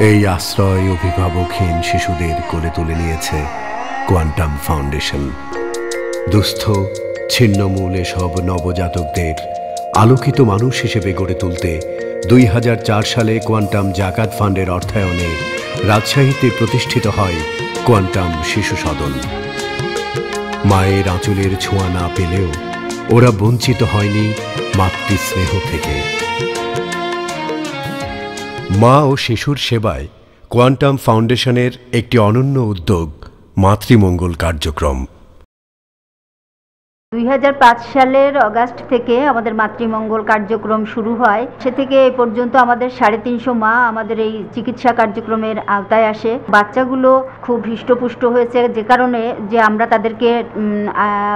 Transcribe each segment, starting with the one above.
এই আশ্রয় অভিভাবকহীন শিশুদের কোলে তুলে নিয়েছে কোয়ান্টাম ফাউন্ডেশন। দুস্থ, ছিন্নমূল এসব নবজাতকদের আলোকিত মানুষ হিসেবে গড়ে তুলতে দুই হাজার চার সালে কোয়ান্টাম জাকাত ফান্ডের অর্থায়নে রাজশাহীতে প্রতিষ্ঠিত হয় কোয়ান্টাম শিশু সদন। মায়ের আঁচলের ছোঁয়া না পেলেও ওরা বঞ্চিত হয়নি মাতৃস্নেহ থেকে। মা ও শিশুর সেবায় কোয়ান্টাম ফাউন্ডেশনের একটি অনন্য উদ্যোগ, মাতৃমঙ্গল কার্যক্রম। দুই হাজার পাঁচ সালের অগাস্ট থেকে আমাদের মাতৃমঙ্গল কার্যক্রম শুরু হয়। সে থেকে এ পর্যন্ত আমাদের সাড়ে তিনশো মা আমাদের এই চিকিৎসা কার্যক্রমের আওতায় আসে। বাচ্চাগুলো খুব হৃষ্টপুষ্ট হয়েছে যে কারণে যে আমরা তাদেরকে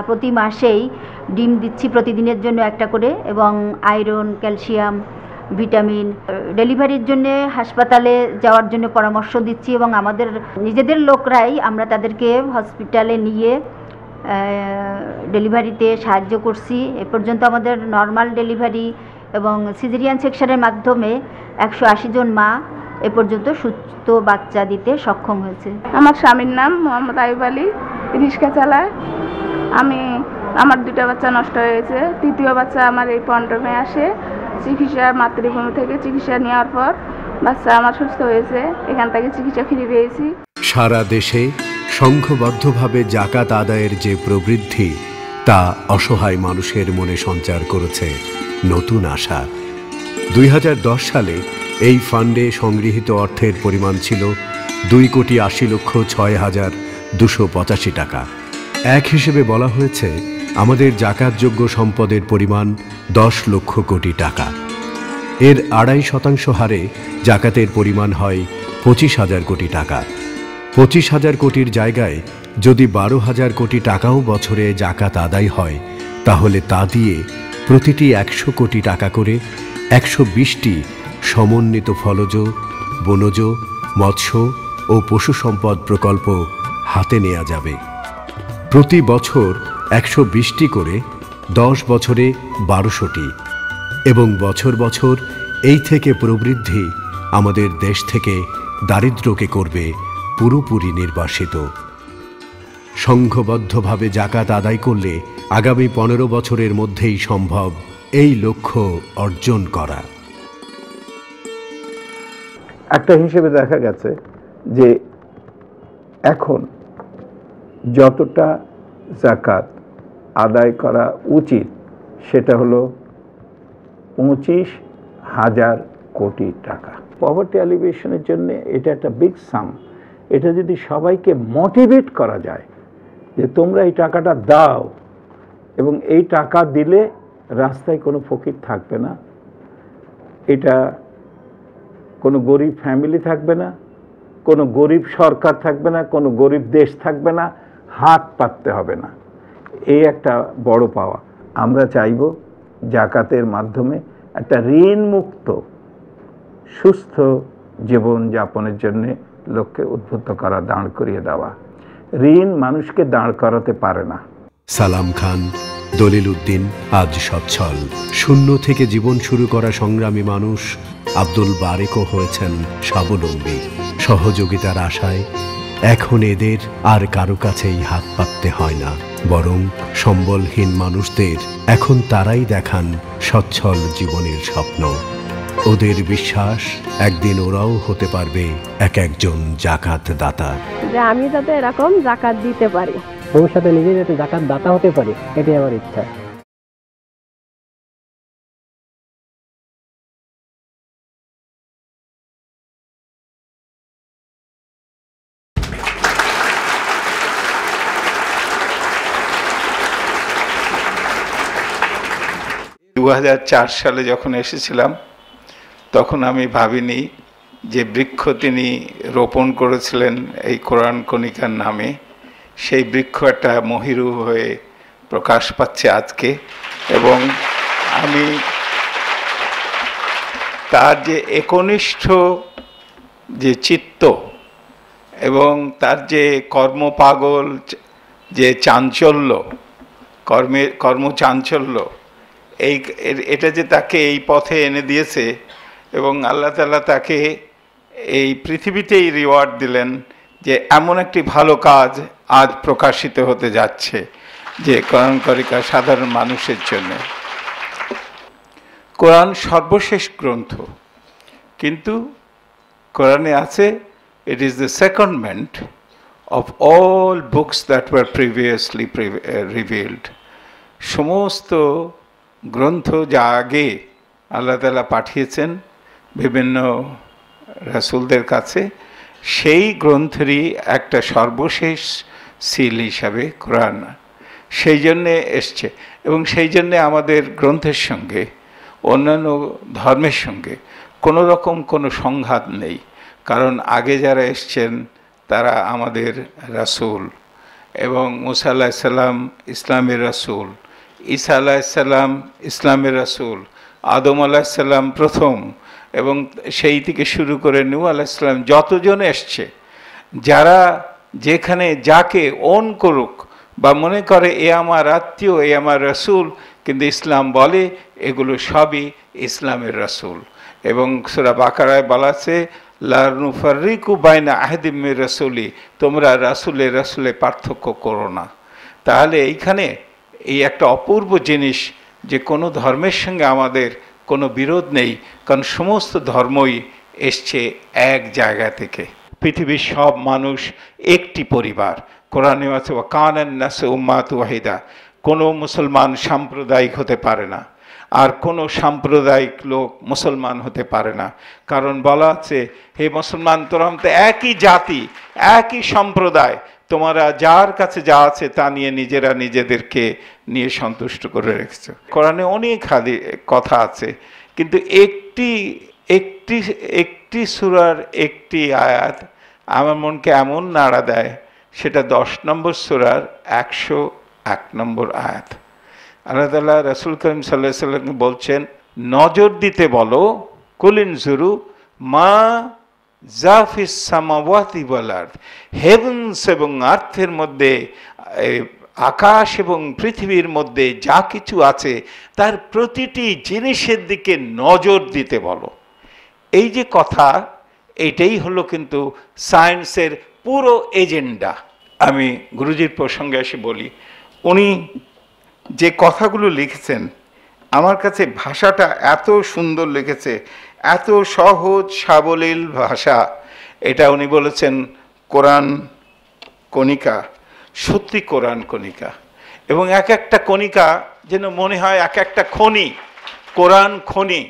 প্রতি মাসেই ডিম দিচ্ছি প্রতিদিনের জন্য একটা করে এবং আয়রন, ক্যালসিয়াম ভিটামিন, ডেলিভারির জন্য হাসপাতালে যাওয়ার জন্য পরামর্শ দিচ্ছি এবং আমাদের নিজেদের লোকরাই আমরা তাদেরকে হসপিটালে নিয়ে ডেলিভারিতে সাহায্য করছি। এ পর্যন্ত আমাদের নর্মাল ডেলিভারি এবং সিজেরিয়ান সেকশনের মাধ্যমে একশো আশি জন মা এ পর্যন্ত সুস্থ বাচ্চা দিতে সক্ষম হয়েছে। আমার স্বামীর নাম মোহাম্মদ আইব আলী রিক্সা চালায় আমি, আমার দুটা বাচ্চা নষ্ট হয়েছে তৃতীয় বাচ্চা আমার এই পন্ডমে আসে। চিকিৎসা মাতৃভূমি থেকে চিকিৎসা নেওয়ার পর বাচ্চা আমার সুস্থ হয়েছে, এখান থেকে চিকিৎসা ফিরে পেয়েছি। সারা দেশে সংঘবদ্ধভাবে জাকাত আদায়ের যে প্রবৃদ্ধি, তা অসহায় মানুষের মনে সঞ্চার করেছে নতুন আশা। দুই হাজার দশ সালে এই ফান্ডে সংগৃহীত অর্থের পরিমাণ ছিল দুই কোটি আশি লক্ষ ছয় হাজার দুশো পঁচাশি টাকা। এক হিসেবে বলা হয়েছে আমাদের জাকাতযোগ্য সম্পদের পরিমাণ দশ লক্ষ কোটি টাকা। এর আড়াই শতাংশ হারে জাকাতের পরিমাণ হয় পঁচিশ হাজার কোটি টাকা। পঁচিশ হাজার কোটির জায়গায় যদি বারো হাজার কোটি টাকাও বছরে জাকাত আদায় হয়, তাহলে তা দিয়ে প্রতিটি একশো কোটি টাকা করে একশো বিশটি সমন্বিত ফলজ, বনজ, মৎস্য ও পশু সম্পদ প্রকল্প হাতে নেওয়া যাবে। প্রতি বছর একশো বিশটি করে দশ বছরে বারোশোটি। এবং বছর বছর এই থেকে প্রবৃদ্ধি আমাদের দেশ থেকে দারিদ্রকে করবে পুরোপুরি নির্বাসিত। সংঘবদ্ধভাবে জাকাত আদায় করলে আগামী পনেরো বছরের মধ্যেই সম্ভব এই লক্ষ্য অর্জন করা। একটা হিসেবে দেখা গেছে যে এখন যতটা জাকাত আদায় করা উচিত, সেটা হলো পঁচিশ হাজার কোটি টাকা। পভার্টি অ্যালিভেশনের জন্য এটা একটা বিগ সাম এটা যদি সবাইকে মোটিভেট করা যায় যে তোমরা এই টাকাটা দাও, এবং এই টাকা দিলে রাস্তায় কোনো ফকির থাকবে না, এটা কোনো গরিব ফ্যামিলি থাকবে না, কোনো গরিব সরকার থাকবে না, কোনো গরিব দেশ থাকবে না, হাত পাততে হবে না। একটা বড় পাওয়া। আমরা চাইব জাকাতের মাধ্যমে একটা ঋণ মুক্ত সুস্থ জীবন যাপনের জন্যে লোককে উদ্বুদ্ধ করা, দাঁড় করিয়ে দেওয়া। ঋণ মানুষকে দাঁড় করাতে পারে না। সালাম খান, দলিল উদ্দিন, আজ সচ্ছল। শূন্য থেকে জীবন শুরু করা সংগ্রামী মানুষ আব্দুল বারেকও হয়েছেন স্বাবলম্বী। সহযোগিতার আশায় এখন এদের আর কারও কাছেই হাত পাততে হয় না বরং সম্বলহীন মানুষদের এখন তারাই দেখান সচ্ছল জীবনের স্বপ্ন। ওদের বিশ্বাস একদিন ওরাও হতে পারবে এক একজন জাকাত দাতা যে আমি যাতে এরকম জাকাত দিতে পারি। ভবিষ্যতে নিজে যাতে জাকাত দাতা হতে পারি এটাই আমার ইচ্ছা। দু হাজার চার সালে যখন এসেছিলাম, তখন আমি ভাবিনি যে বৃক্ষ তিনি রোপণ করেছিলেন এই কোরআন কণিকার নামে। সেই বৃক্ষ একটা মহিরু হয়ে প্রকাশ পাচ্ছে আজকে এবং আমি তার যে একনিষ্ঠ যে চিত্ত এবং তার যে কর্মপাগল যে চাঞ্চল্য, কর্মে কর্মচাঞ্চল্য এই এটা যে তাকে এই পথে এনে দিয়েছে এবং আল্লাহ তালা তাকে এই পৃথিবীতেই রিওয়ার্ড দিলেন যে এমন একটি ভালো কাজ আজ প্রকাশিত হতে যাচ্ছে যে কোরআন করিকা সাধারণ মানুষের জন্য। কোরআন সর্বশেষ গ্রন্থ, কিন্তু কোরআনে আছে it is the secondment of all books that were previously revealed সমস্ত গ্রন্থ যা আগে আল্লাহ তালা পাঠিয়েছেন বিভিন্ন রাসুলদের কাছে, সেই গ্রন্থেরই একটা সর্বশেষ সিল হিসাবে কোরআন সেই জন্যে এসছে এবং সেই জন্যে আমাদের গ্রন্থের সঙ্গে, অন্যান্য ধর্মের সঙ্গে কোনো রকম কোনো সংঘাত নেই। কারণ আগে যারা এসছেন তারা আমাদের রাসুল এবং মুসা আল্লাহ সাল্লাম ইসলামের রাসুল। ঈসা আলাহিসাল্লাম ইসলামের রাসুল, আদম আলাহিসাল্লাম প্রথম এবং সেই থেকে শুরু করে নু আলাহিসাল্লাম যতজন এসছে, যারা যেখানে যাকে ওন করুক বা মনে করে এ আমার আত্মীয়, এ আমার রসুল, কিন্তু ইসলাম বলে এগুলো সবই ইসলামের রসুল। এবং সুরা বাকারায় বলা আছে লারনুফারিকু বাইনা আহদিমের রসুলি তোমরা রাসুলে রাসুলে পার্থক্য করো না। তাহলে এইখানে এই একটা অপূর্ব জিনিস যে কোনো ধর্মের সঙ্গে আমাদের কোনো বিরোধ নেই, কারণ সমস্ত ধর্মই এসছে এক জায়গা থেকে। পৃথিবীর সব মানুষ একটি পরিবার। কোরআনে আছে ও কানান নাসে উম্মাত ওয়াহিদা কোনো মুসলমান সাম্প্রদায়িক হতে পারে না, আর কোনো সাম্প্রদায়িক লোক মুসলমান হতে পারে না। কারণ বলা আছে, হে মুসলমান, তোরা তো একই জাতি, একই সম্প্রদায় তোমরা যার কাছে যা আছে তা নিয়ে নিজেরা নিজেদেরকে নিয়ে সন্তুষ্ট করে রেখেছ। কোরআনে অনেক হাদি, কথা আছে, কিন্তু একটি একটি একটি সুরার একটি আয়াত আমার মনকে এমন নাড়া দেয়, সেটা দশ নম্বর সুরার একশো এক নম্বর আয়াত। আল্লাহ তাল্লাহ রসুল করিম সাল্লাহ সাল্লামকে বলছেন, নজর দিতে বলো, কুলিন জুরু মা জাফিস সামাওয়াতি বলার। হেভেন্স এবং আর্থের মধ্যে আকাশ এবং পৃথিবীর মধ্যে যা কিছু আছে, তার প্রতিটি জিনিসের দিকে নজর দিতে বলো। এই যে কথা, এটাই হলো কিন্তু সায়েন্সের পুরো এজেন্ডা। আমি গুরুজির প্রসঙ্গে এসে বলি, উনি যে কথাগুলো লিখেছেন, আমার কাছে ভাষাটা এত সুন্দর লিখেছে এত সহজ সাবলীল ভাষা। এটা উনি বলেছেন কোরআন কণিকা, সত্যি কোরআন কণিকা। এবং এক একটা কণিকা যেন মনে হয় এক একটা খনি, কোরআন খনি।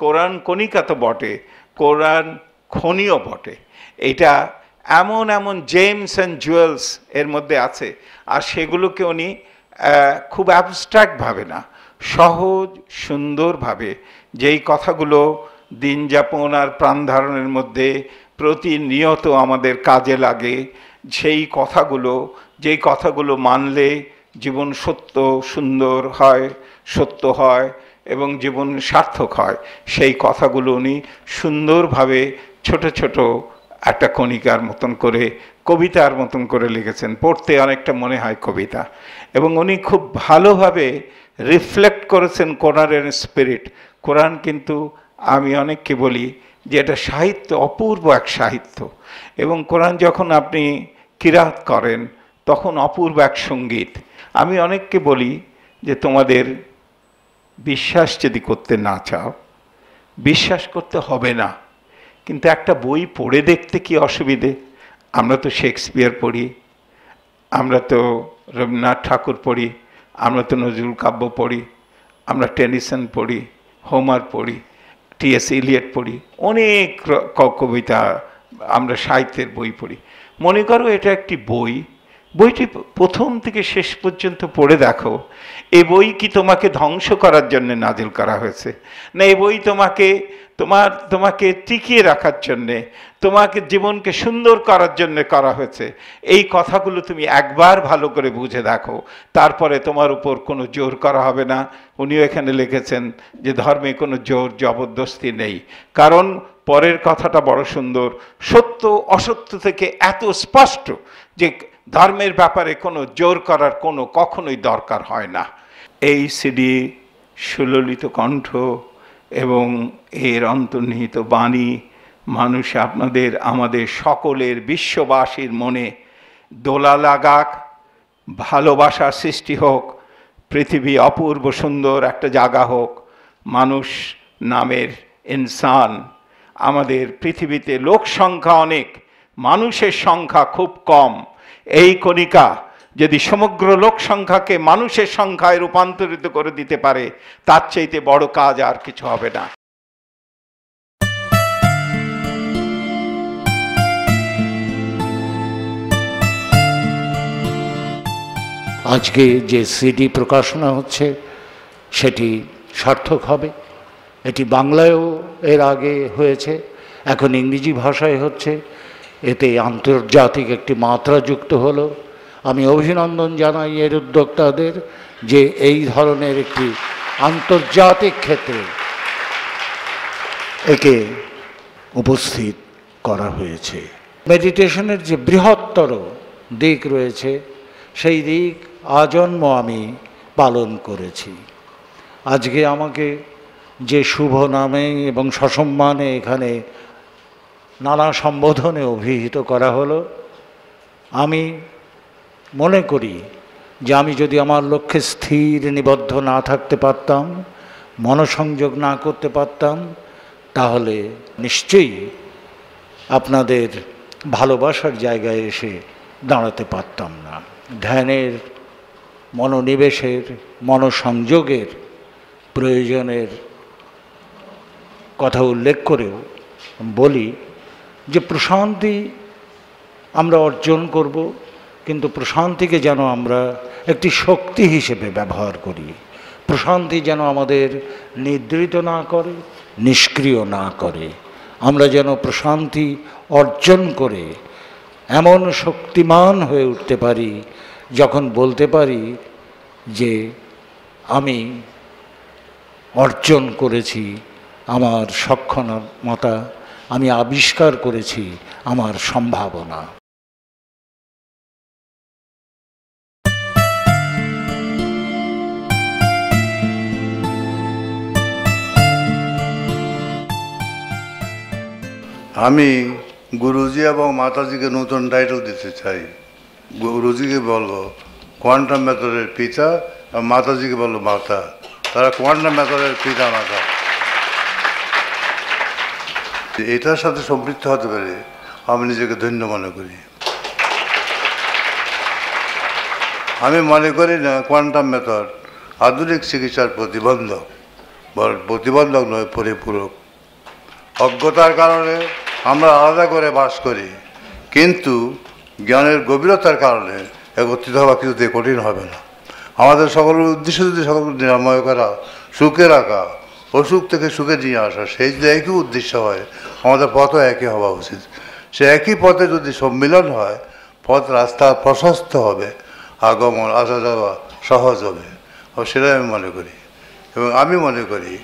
কোরআন কণিকা তো বটে, কোরআন খনিও বটে। এটা এমন এমন জেমস অ্যান্ড জুয়েলস এর মধ্যে আছে, আর সেগুলোকে উনি খুব অ্যাবস্ট্রাক্টভাবে না, সহজ সুন্দরভাবে যেই কথাগুলো দিন যাপন আর প্রাণ ধারণের মধ্যে প্রতিনিয়ত আমাদের কাজে লাগে। সেই কথাগুলো, যেই কথাগুলো মানলে জীবন সত্য, সুন্দর হয়, সত্য হয় এবং জীবন সার্থক হয়, সেই কথাগুলো উনি সুন্দরভাবে ছোট ছোট একটা কণিকার মতন করে, কবিতার মতন করে লিখেছেন। পড়তে অনেকটা মনে হয় কবিতা। এবং উনি খুব ভালোভাবে রিফ্লেক্ট করেছেন কোরআনের স্পিরিট কোরআন কিন্তু আমি অনেককে বলি যে এটা সাহিত্য, অপূর্ব এক সাহিত্য। এবং কোরআন যখন আপনি কিরাত করেন, তখন অপূর্ব এক সংগীত। আমি অনেককে বলি যে তোমাদের বিশ্বাস যদি করতে না চাও, বিশ্বাস করতে হবে না। কিন্তু একটা বই পড়ে দেখতে কি অসুবিধে? আমরা তো শেক্সপিয়ার পড়ি, আমরা তো রবীন্দ্রনাথ ঠাকুর পড়ি, আমরা তো নজরুল কাব্য পড়ি, আমরা টেনিসন পড়ি, হোমার পড়ি টিএস ইলিয়েট পড়ি অনেক কবিতা আমরা সাহিত্যের বই পড়ি। মনে করো এটা একটি বই বইটি প্রথম থেকে শেষ পর্যন্ত পড়ে দেখো। এ বই কি তোমাকে ধ্বংস করার জন্য নাজিল করা হয়েছে? না এই বই তোমাকে, তোমার, তোমাকে টিকিয়ে রাখার জন্যে, তোমাকে জীবনকে সুন্দর করার জন্য করা হয়েছে। এই কথাগুলো তুমি একবার ভালো করে বুঝে দেখো। তারপরে তোমার উপর কোনো জোর করা হবে না। উনিও এখানে লিখেছেন যে, ধর্মে কোনো জোর, জবরদস্তি নেই। কারণ পরের কথাটা বড় সুন্দর। সত্য, অসত্য থেকে এত স্পষ্ট যে ধর্মের ব্যাপারে কোনো জোর করার কোনো কখনোই দরকার হয় না। এই সিডি, সুললিত কণ্ঠ এবং এর অন্তর্নিহিত বাণী মানুষ আপনাদের, আমাদের সকলের বিশ্ববাসীর মনে দোলা লাগাক, ভালোবাসার সৃষ্টি হোক, পৃথিবী অপূর্ব সুন্দর একটা জায়গা হোক, মানুষ নামের ইনসান। আমাদের পৃথিবীতে লোক সংখ্যা অনেক, মানুষের সংখ্যা খুব কম। এই কণিকা যদি সমগ্র লোক সংখ্যাকে মানুষের সংখ্যায় রূপান্তরিত করে দিতে পারে, তার চাইতে বড় কাজ আর কিছু হবে না। আজকে যে সিডি প্রকাশনা হচ্ছে, সেটি সার্থক হবে। এটি বাংলায়ও এর আগে হয়েছে, এখন ইংরেজি ভাষায় হচ্ছে। এতে আন্তর্জাতিক একটি মাত্রা যুক্ত হলো। আমি অভিনন্দন জানাই এর উদ্যোক্তাদের যে এই ধরনের একটি আন্তর্জাতিক ক্ষেত্রে একে উপস্থিত করা হয়েছে। মেডিটেশনের যে বৃহত্তর দিক রয়েছে, সেই দিক আজন্ম আমি পালন করেছি। আজকে আমাকে যে শুভ নামে এবং সসম্মানে এখানে নানা সম্বোধনে অভিহিত করা হলো। আমি মনে করি যে আমি যদি আমার লক্ষ্যে স্থির নিবদ্ধ না থাকতে পারতাম, মনসংযোগ না করতে পারতাম, তাহলে নিশ্চয়ই আপনাদের ভালোবাসার জায়গায় এসে দাঁড়াতে পারতাম না। ধ্যানের, মনোনিবেশের, মনসংযোগের প্রয়োজনের কথা উল্লেখ করেও বলি যে প্রশান্তি আমরা অর্জন করব, কিন্তু প্রশান্তিকে যেন আমরা একটি শক্তি হিসেবে ব্যবহার করি। প্রশান্তি যেন আমাদের নিদ্রিত না করে, নিষ্ক্রিয় না করে। আমরা যেন প্রশান্তি অর্জন করে এমন শক্তিমান হয়ে উঠতে পারি, যখন বলতে পারি যে আমি অর্জন করেছি আমার সক্ষমতা আমি আবিষ্কার করেছি আমার সম্ভাবনা। আমি গুরুজি এবং মাতাজিকে নতুন টাইটেল দিতে চাই। গুরুজিকে বলব কোয়ান্টাম মেথডের পিতা, আর মাতাজিকে বলব মাতা। তারা কোয়ান্টাম মেথডের পিতা, মাতা। এটার সাথে সম্পৃক্ত হতে পারে, আমি নিজেকে ধন্য মনে করি। আমি মনে করি না, কোয়ান্টাম মেথড আধুনিক চিকিৎসার প্রতিবন্ধক প্রতিবন্ধক নয়, পরিপূরক। অজ্ঞতার কারণে আমরা আলাদা করে বাস করি, কিন্তু জ্ঞানের গভীরতার কারণে একত্রিত হওয়া কিছুতে কঠিন হবে না। আমাদের সকলের উদ্দেশ্য যদি সকল নিরাময় করা, সুখে রাখা অসুখ থেকে সুখে নিয়ে আসা, সেই যদি একই উদ্দেশ্য হয়, আমাদের পথও একই হওয়া উচিত। সে একই পথে যদি সম্মিলন হয়, পথ রাস্তা প্রশস্ত হবে, আগমন আসা যাওয়া সহজ হবে। ও সেটাই আমি মনে করি। এবং আমি মনে করি,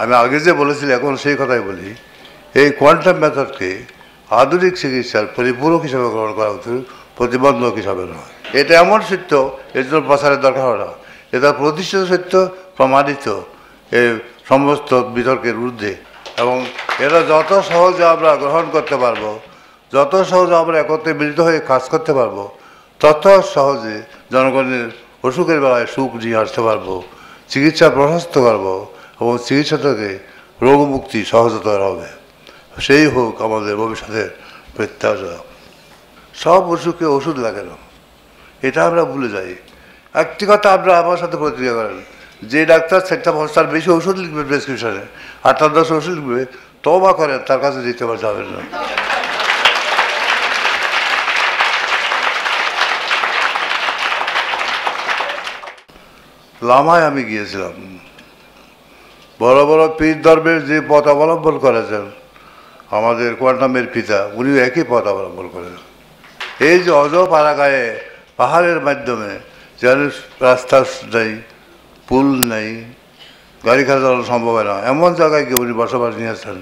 আমি আগে যে বলেছিলাম, এখন সেই কথাই বলি, এই কোয়ান্টাম মেথডকে আধুনিক চিকিৎসার পরিপূরক হিসাবে গ্রহণ করা উচিত, প্রতিবন্ধক হিসাবে নয়। এটা এমন সত্য, এর জন্য প্রচারের দরকার হয় না। এটা প্রতিষ্ঠিত সত্য, প্রমাণিত। এ সমস্ত বিতর্কের ঊর্ধ্বে। এবং এটা যত সহজে আমরা গ্রহণ করতে পারব, যত সহজে আমরা একত্রে মিলিত হয়ে কাজ করতে পারব, তত সহজে জনগণের অসুখের বেলায় সুখ নিয়ে আসতে পারব, চিকিৎসা প্রশস্ত করব এবং চিকিৎসা থেকে রোগমুক্তি সহজতর হবে। সেই হোক আমাদের ভবিষ্যতের প্রত্যাশা। সব অসুখে ওষুধ লাগে না। এটা আমরা ভুলে যাই। একটি কথা আপনারা আমার সাথে প্রতিক্রিয়া করেন। যে ডাক্তার সেটা তার বেশি ওষুধ লিখবে প্রেসক্রিপশনে আট দশ ওষুধ লিখবে তবা করেন তার কাছে দিতে যাবেন না। লামায় আমি গিয়েছিলাম। বড় বড় পীর ধর্মের যে পথ অবলম্বন করেছেন, আমাদের কোয়ান্টামের পিতা, উনিও একই পথ অবলম্বন করেছেন এই যে অজ পাড়াগায়ে পাহাড়ের মাধ্যমে যেন রাস্তা নেই পুল নেই গাড়ি খাওয়া চালানো সম্ভব হয় না। এমন জায়গায় কেউ বসবাস নিয়েছেন